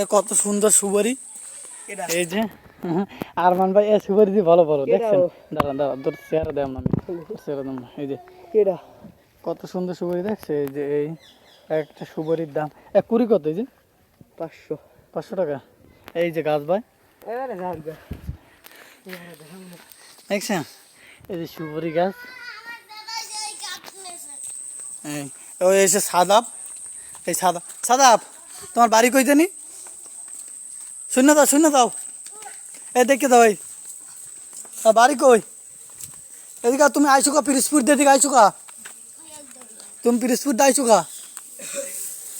এ কত সুন্দর সুবরি এই যে আরমান ভাই এ সুবরি দিয়ে ভালো ভালো দেখছেন? দাঁড়ান দাঁড়ান তোর চেহারা দেয় আমি চেহারা দাম এই যে। কেডা কত সুন্দর সুবরি দেখছে? এই যে এই একটা সুবরির দাম। এক কুড়ি কত এই যে? পাঁচশো। পাঁচশো টাকা। এই যে গাছ ভাই। দেখছেন? এই যে সুবরি গাছ। এই ওই এসে সাদাব এই সাদা সাদাব তোমার বাড়ি কই জানি? শূন্য দাও শূন্য দাও। এই দেখে দাও এই। বাড়ি কই? এদিকে তুমি আইসো কা পিরিসপুর এদিকে আইসো কা তুমি পিরিসপুর দিয়ে আইসো কা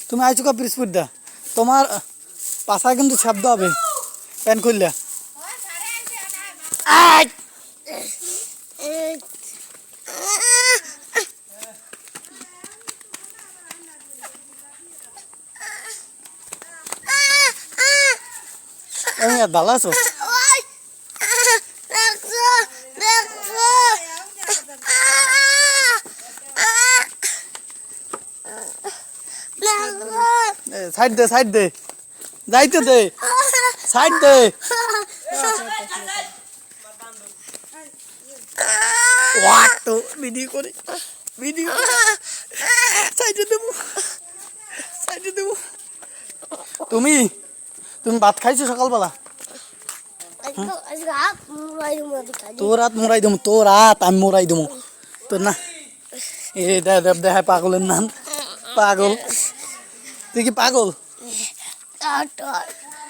তুমি আইসো কা পিরিসপুর দা তোমার পাশায় কিন্তু শব্দ হবে। প্যান খুললে। আয়! এই, ভালো আছো সাইড দে সাইড দে। যাইতে দে। সাইড দে। ওয়াট ভিডিও করে। ভিডিও সাইডে দেবো। দেবো। তুমি? তুমি ভাত খাইছো সকালবেলা? তোর হাত মোরাই দেবো তোর হাত আমি মোরাই দেবো। তোর না এ দেব দেখায় পাগলের নাম। পাগল। তুই কি পাগল?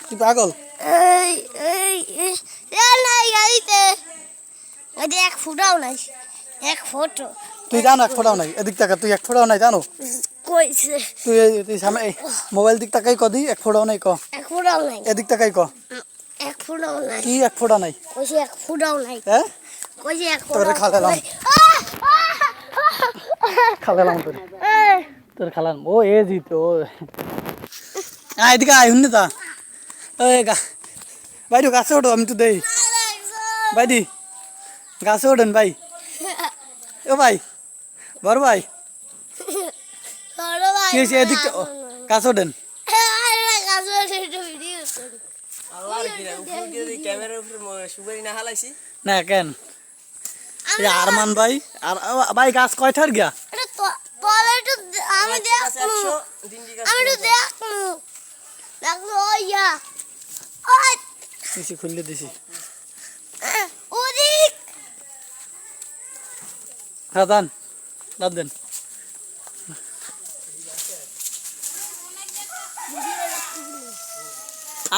তুই পাগল? এক ফুটাও নাই এক ফটো। তুই জানো এক ফোটাও নাই এদিক টাকা তুই এক ফোটাও নাই জানো? কইছে। তুই তুই সামনে মোবাইল দিক টাকাই ক দি এক ফোটাও নাই ক। ফুটাও নাই। এদিক টাকাই ক। এক ফুটাও নাই। কি এক ফোটা নাই? কইছে এক ফুটাও নাই। হ্যাঁ? কইছে এক তোরে ফুটাও খালালাম। নাই। খালালাম তোর। তোর খালাম ও এ জিত ও। আয় এদিকে আয় হুন্নি তা? ওই গা বাইরে গাছে ওঠো আমি তো দেই। বাইদি গাছে ওঠেন ভাই। ও ভাই বড় ভাই। কি হয়েছে? এদিক গাছে ওঠেন আরে কাছে একটা ভিডিও করি আল্লাহর কি না উপর দিয়ে যদি ক্যামেরার উপরে ম- সুপারি না হালাইছি না কেন? আরমান ভাই আর ও, ভাই গাছ কয়টার গিয়া? দিছি খুললে দিছি। হ্যাঁ দান দান দেন।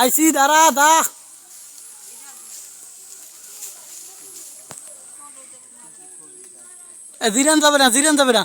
আইসি দাঁড়া দা জিরান যাবে না জিরান যাবে না।